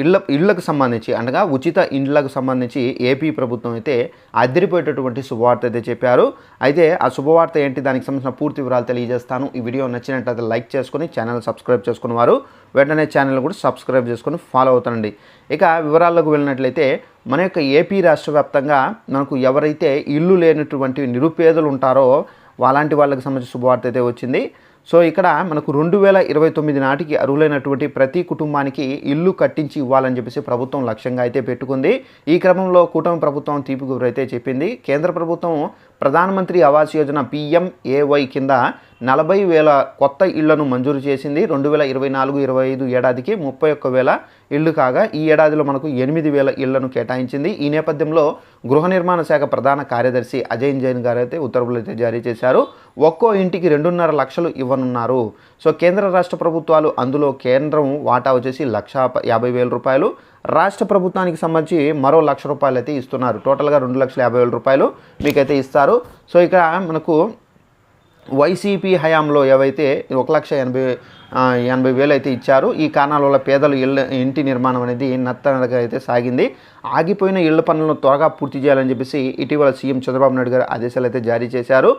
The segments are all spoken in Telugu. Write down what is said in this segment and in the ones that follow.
ఇళ్ళ ఇళ్ళకు సంబంధించి అనగా ఉచిత ఇండ్లకు సంబంధించి ఏపీ ప్రభుత్వం అయితే అదిరిపోయేటటువంటి శుభవార్త అయితే చెప్పారు. అయితే ఆ శుభవార్త ఏంటి? దానికి సంబంధించిన పూర్తి వివరాలు తెలియజేస్తాను. ఈ వీడియో నచ్చినట్లయితే లైక్ చేసుకొని ఛానల్ సబ్స్క్రైబ్ చేసుకున్న వారు వెంటనే ఛానల్ కూడా సబ్స్క్రైబ్ చేసుకొని ఫాలో అవుతానండి ఇక వివరాల్లోకి వెళ్ళినట్లయితే మన యొక్క ఏపీ రాష్ట్ర వ్యాప్తంగా మనకు ఎవరైతే ఇల్లు లేనటువంటి నిరుపేదలు ఉంటారో అలాంటి వాళ్ళకి సంబంధించిన శుభవార్త అయితే వచ్చింది. సో ఇక్కడ మనకు రెండు వేల ఇరవై తొమ్మిది నాటికి అర్హులైనటువంటి ప్రతి కుటుంబానికి ఇల్లు కట్టించి ఇవ్వాలని చెప్పేసి ప్రభుత్వం లక్ష్యంగా అయితే పెట్టుకుంది. ఈ క్రమంలో కూటమి ప్రభుత్వం తీపి గురైతే చెప్పింది. కేంద్ర ప్రభుత్వం ప్రధానమంత్రి ఆవాస్ యోజన పిఎంఏవై కింద నలభై వేల కొత్త ఇళ్ళను మంజూరు చేసింది. రెండు వేల ఇరవై నాలుగు ఇరవై ఐదు ఏడాదికి ముప్పై ఒక్క వేల ఇళ్ళు కాగా ఈ ఏడాదిలో మనకు ఎనిమిది వేల ఇళ్ళను కేటాయించింది. ఈ నేపథ్యంలో గృహ నిర్మాణ శాఖ ప్రధాన కార్యదర్శి అజయ్ జైన్ గారు అయితే ఉత్తర్వులు అయితే జారీ చేశారు. ఒక్కో ఇంటికి రెండున్నర లక్షలు ఇవ్వనున్నారు. సో కేంద్ర రాష్ట్ర ప్రభుత్వాలు అందులో కేంద్రం వాటా వచ్చేసి లక్ష యాభై వేల రూపాయలు. రాష్ట్ర ప్రభుత్వానికి సంబంధించి మరో లక్ష రూపాయలు అయితే ఇస్తున్నారు. టోటల్గా రెండు లక్షల యాభై వేల రూపాయలు మీకైతే ఇస్తారు. సో ఇక్కడ మనకు వైసీపీ హయాంలో ఏవైతే ఒక లక్ష ఎనభై ఎనభై వేలు అయితే ఇచ్చారు ఈ కారణాల వల్ల పేదలు ఇళ్ళ ఇంటి నిర్మాణం అనేది నత్తనడగా అయితే సాగింది. ఆగిపోయిన ఇళ్ళ పనులను త్వరగా పూర్తి చేయాలని చెప్పేసి ఇటీవల సీఎం చంద్రబాబు నాయుడు గారు ఆదేశాలు అయితే జారీ చేశారు.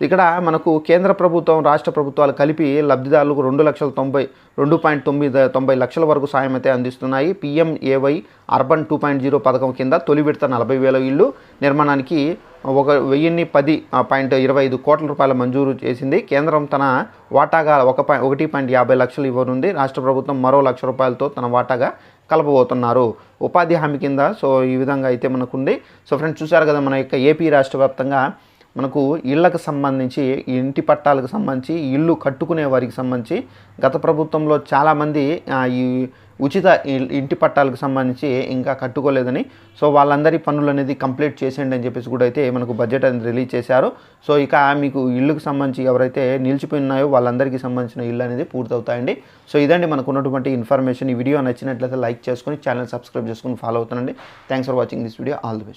ఇక్కడ మనకు కేంద్ర ప్రభుత్వం రాష్ట్ర ప్రభుత్వాలు కలిపి లబ్ధిదారులకు రెండు లక్షల తొంభై రెండు పాయింట్ తొమ్మిది తొంభై లక్షల వరకు సాయం అయితే అందిస్తున్నాయి. PMAY urban two point zero పథకం కింద తొలి విడత నలభై వేల ఇళ్ళు నిర్మాణానికి ఒక వెయ్యిన్ని పది పాయింట్ ఇరవై ఐదు కోట్ల రూపాయల మంజూరు చేసింది. కేంద్రం తన వాటాగా ఒక పాయింట్ ఒకటి పాయింట్ యాభై లక్షలు ఇవ్వనుంది. రాష్ట్ర ప్రభుత్వం మరో లక్ష రూపాయలతో తన వాటాగా కలపబోతున్నారు. ఉపాధి హామీ కింద సో ఈ విధంగా అయితే మనకుంది. సో ఫ్రెండ్స్ చూసారు కదా మన యొక్క ఏపీ రాష్ట్ర వ్యాప్తంగా మనకు ఇళ్ళకు సంబంధించి ఇంటి పట్టాలకు సంబంధించి ఇల్లు కట్టుకునే వారికి సంబంధించి గత ప్రభుత్వంలో చాలామంది ఈ ఉచిత ఇంటి పట్టాలకు సంబంధించి ఇంకా కట్టుకోలేదని సో వాళ్ళందరి పనులు అనేది కంప్లీట్ చేసేయండి అని చెప్పేసి కూడా అయితే మనకు బడ్జెట్ అనేది రిలీజ్ చేశారు. సో ఇక మీకు ఇల్లుకు సంబంధించి ఎవరైతే నిలిచిపోయి ఉన్నాయో వాళ్ళందరికీ సంబంధించిన ఇల్లు అనేది పూర్తవుతాయండి. సో ఇదండి మనకు ఉన్నటువంటి ఇన్ఫర్మేషన్. ఈ వీడియో నచ్చినట్లయితే లైక్ చేసుకొని ఛానల్ సబ్స్క్రైబ్ చేసుకుని ఫాలో అవుతానండి. Thanks for watching this video. All the best.